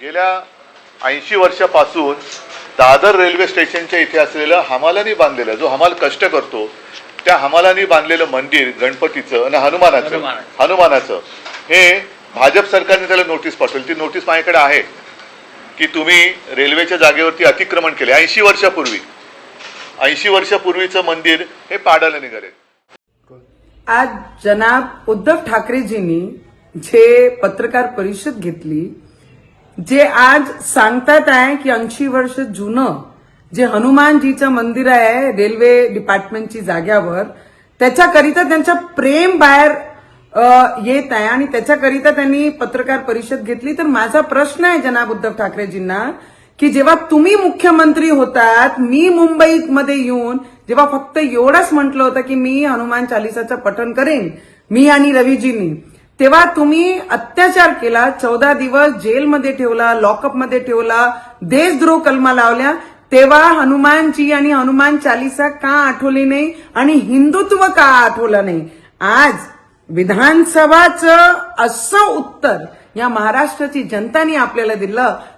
गेल्या ऐंशी वर्षापासून दादर रेल्वे स्टेशनच्या इथे असलेलं हमालानी बांधलेलं जो हमाल कष्ट करतो त्या हमालानी बांधलेलं मंदिर गणपतीचं आणि हनुमानाचं हनुमानाचं. हनुमानाचं हे भाजप सरकारने त्याला नोटीस पाठवली. ती नोटीस माझ्याकडे आहे की तुम्ही रेल्वेच्या जागेवरती अतिक्रमण केले. ऐंशी वर्षापूर्वी ऐंशी वर्षापूर्वीचं मंदिर हे पाडायला निघाले. आज जनाब उद्धव ठाकरेजींनी जे पत्रकार परिषद घेतली जे आज सांगतात आहे की ऐंशी वर्ष जुनं जे हनुमानजीचं मंदिर आहे रेल्वे डिपार्टमेंटची जाग्यावर त्याच्याकरिता त्यांच्या प्रेम बाहेर येत आहे आणि त्याच्याकरिता त्यांनी पत्रकार परिषद घेतली. तर माझा प्रश्न आहे जनाब उद्धव ठाकरेजींना की जेव्हा तुम्ही मुख्यमंत्री होतात मी मुंबईमध्ये येऊन जेव्हा फक्त एवढंच म्हटलं होतं की मी हनुमान चालिसाचं पठण करेन मी आणि रवीजींनी तेव्हा तुम्ही अत्याचार केला चौदा दिवस जेलमध्ये ठेवला लॉकअपमध्ये ठेवला देशद्रोह कलमा लावल्या तेव्हा हनुमानजी आणि हनुमान चालिसा का आठवली नाही आणि हिंदुत्व का आठवलं नाही? आज विधानसभाचं असं उत्तर या महाराष्ट्राची जनतानी आपल्याला दिलं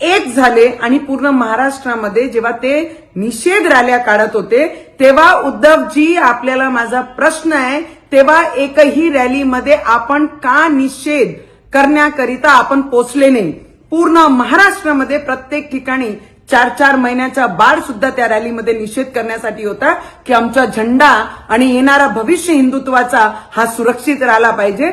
एक झाले आणि पूर्ण महाराष्ट्रामध्ये जेव्हा ते निषेध रॅल्या काढत होते तेव्हा उद्धवजी आपल्याला माझा प्रश्न आहे तेव्हा एकही रॅलीमध्ये आपण का निषेध करण्याकरिता आपण पोचले नाही? पूर्ण महाराष्ट्रामध्ये प्रत्येक ठिकाणी चार चार महिन्याचा बाळ सुद्धा त्या रॅलीमध्ये निषेध करण्यासाठी होता की आमचा झेंडा आणि येणारा भविष्य हिंदुत्वाचा हा सुरक्षित राहिला पाहिजे.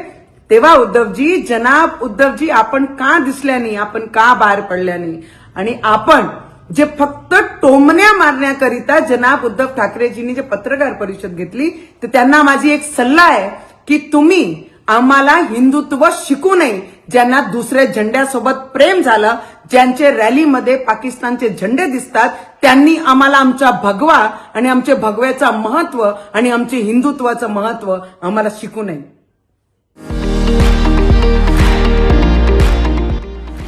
तेव्हा उद्धवजी जनाब उद्धवजी आपण का दिसल्याने आपण का बाहेर पडल्या नाही? आणि आपण जे फक्त टोमण्या मारण्याकरिता जनाब उद्धव ठाकरेजींनी जे पत्रकार परिषद घेतली तर त्यांना माझी एक सल्ला आहे की तुम्ही आम्हाला हिंदुत्व शिकू नये ज्यांना दुसऱ्या झेंड्यासोबत प्रेम झालं ज्यांचे रॅलीमध्ये पाकिस्तानचे झेंडे दिसतात त्यांनी आम्हाला आमचा भगवा आणि आमचे भगव्याचं महत्त्व आणि आमचे हिंदुत्वाचं महत्त्व आम्हाला शिकू नये.